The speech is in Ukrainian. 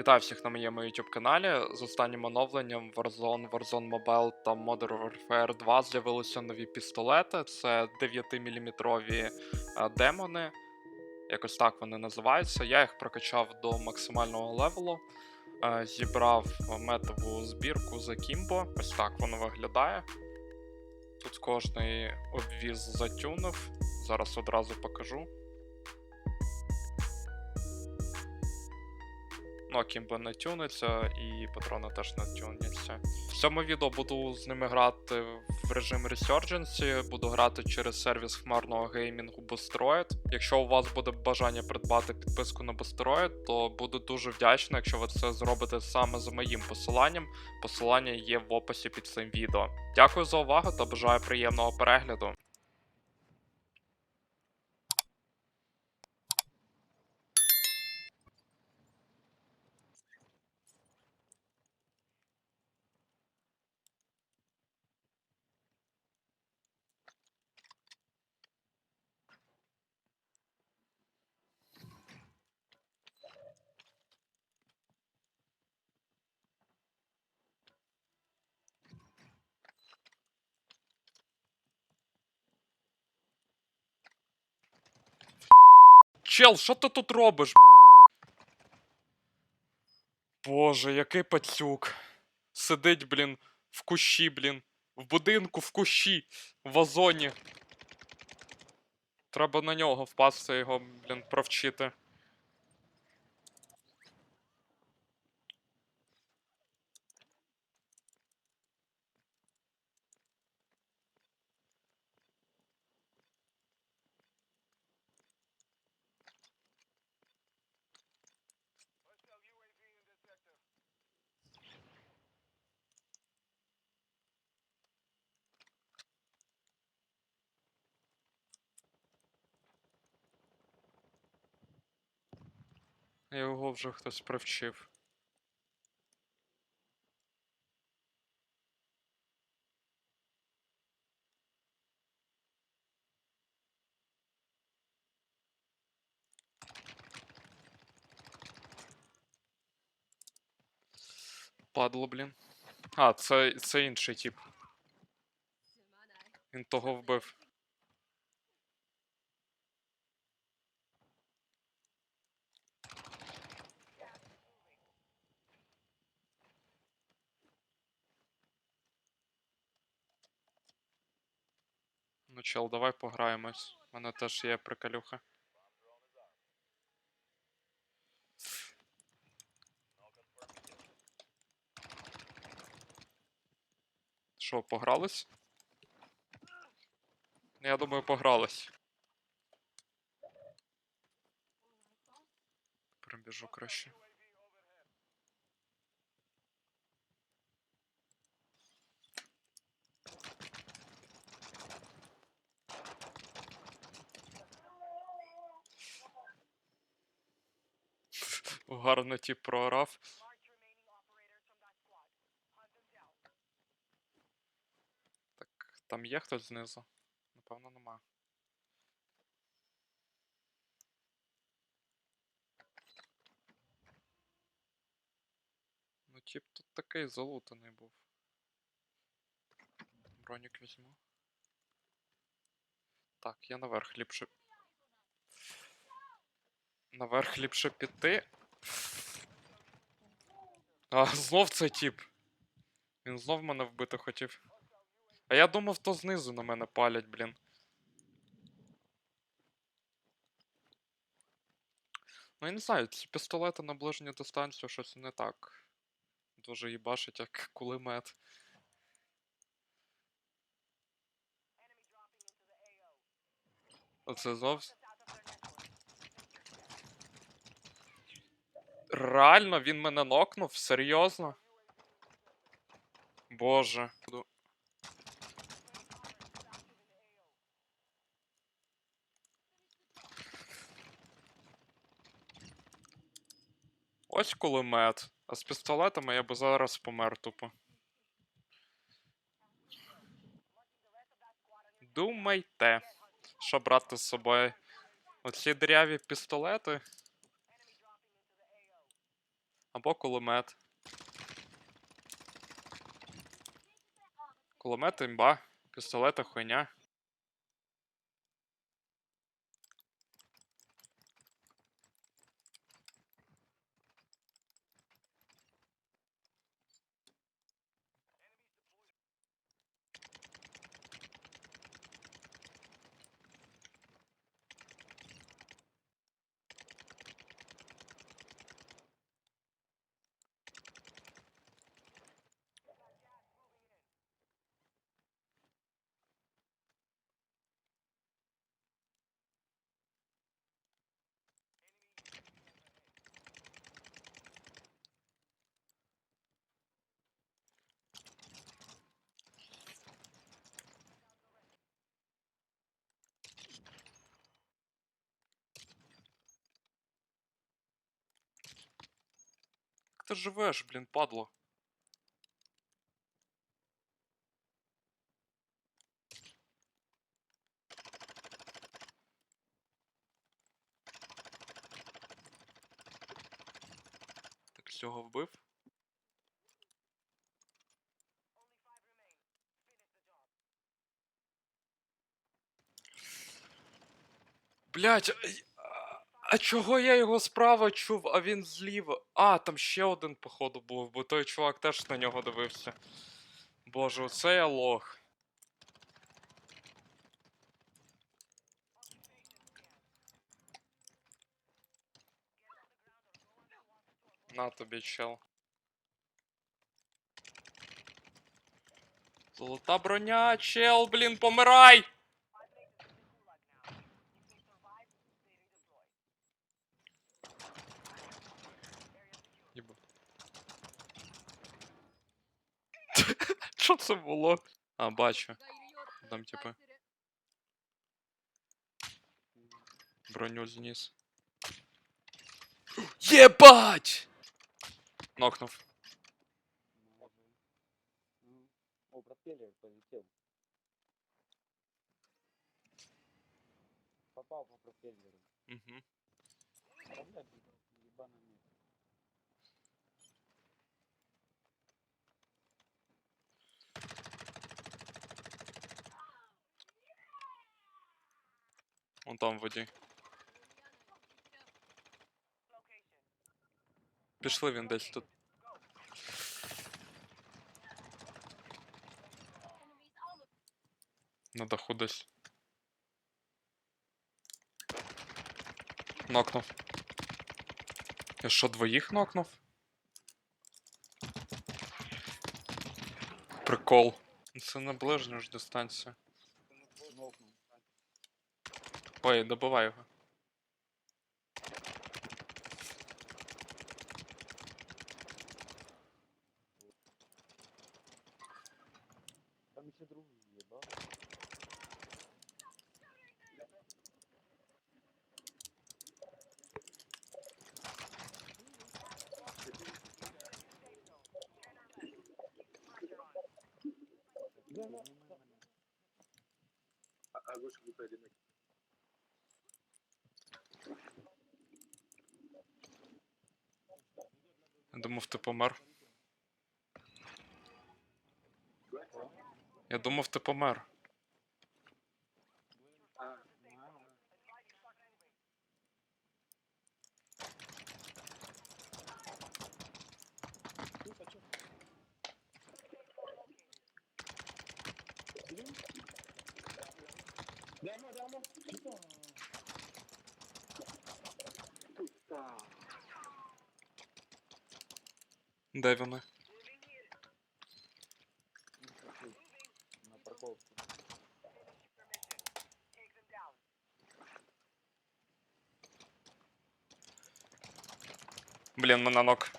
Вітаю всіх на моєму YouTube каналі. З останнім оновленням Warzone, Warzone Mobile та Modern Warfare 2 з'явилися нові пістолети. Це 9-мм демони. Якось так вони називаються. Я їх прокачав до максимального левелу. Е, Зібрав метову збірку за Кімбо. Ось так воно виглядає. Тут кожний обвіз затюнив. Зараз одразу покажу. Ну, Кімбо не тюниться і патрони теж не тюняться. В цьому відео буду з ними грати в режим Resurgency, буду грати через сервіс хмарного геймінгу Boosteroid. Якщо у вас буде бажання придбати підписку на Boosteroid, то буду дуже вдячний, якщо ви це зробите саме за моїм посиланням. Посилання є в описі під цим відео. Дякую за увагу та бажаю приємного перегляду. Чел, що ти тут робиш? Боже, який пацюк. Сидить, блін, в кущі, блін. В будинку, в кущі, в вазоні. Треба на нього впасти його, блін, провчити. Його вже хтось привчив. Падло, блін. А, це, це інший тип. Він того вбив. Ну, чел, давай пограємось. У мене теж є приколюха. Що, погрались? Я думаю, погрались. Прибіжу краще. Гарно ті проорав. Так, там є хтось знизу? Напевно, нема. Ну, тип тут такий залутаний був. Бронік візьму. Так, я наверх ліпше. Наверх ліпше піти. А, знов цей тип. Він знов мене вбити хотів. А я думав, то знизу на мене палять, блін. Ну, я не знаю, ці пістолети на ближню дистанцію щось не так. Дуже їбашить, як кулемет. Оце зовсім. Реально, він мене нокнув? Серйозно? Боже. Ось кулемет. А з пістолетами я би зараз помер тупо. Думайте, що брати з собою. Оці дыряві пістолети. Або кулемет. Кулемет імба. Пістолета хуйня. Ти живеш, блін, падло? Так цього вбив? Блять, а чого я його справа чув, а він зліва? А, там ще один, походу, був, бо той чувак теж на нього дивився. Боже, оце я лох. На тобі, чел. Золота броня, чел, блін, помирай! Що це було? А, бачу. Там, типа, броню зніс. Єбать! Нокнув. О, по пропеллеру. Угу. Там в воді. Пішли він десь тут. На даху десь. Нокнув. Я що, двоїх нокнув? Прикол. Це на ближню ж дистанцію. Ой, добивай його. Там ще другий є, да? I wish we played in the Я думав, ти помер. Я думав, ти помер. Де вони? На парковке. Блін, мене нок.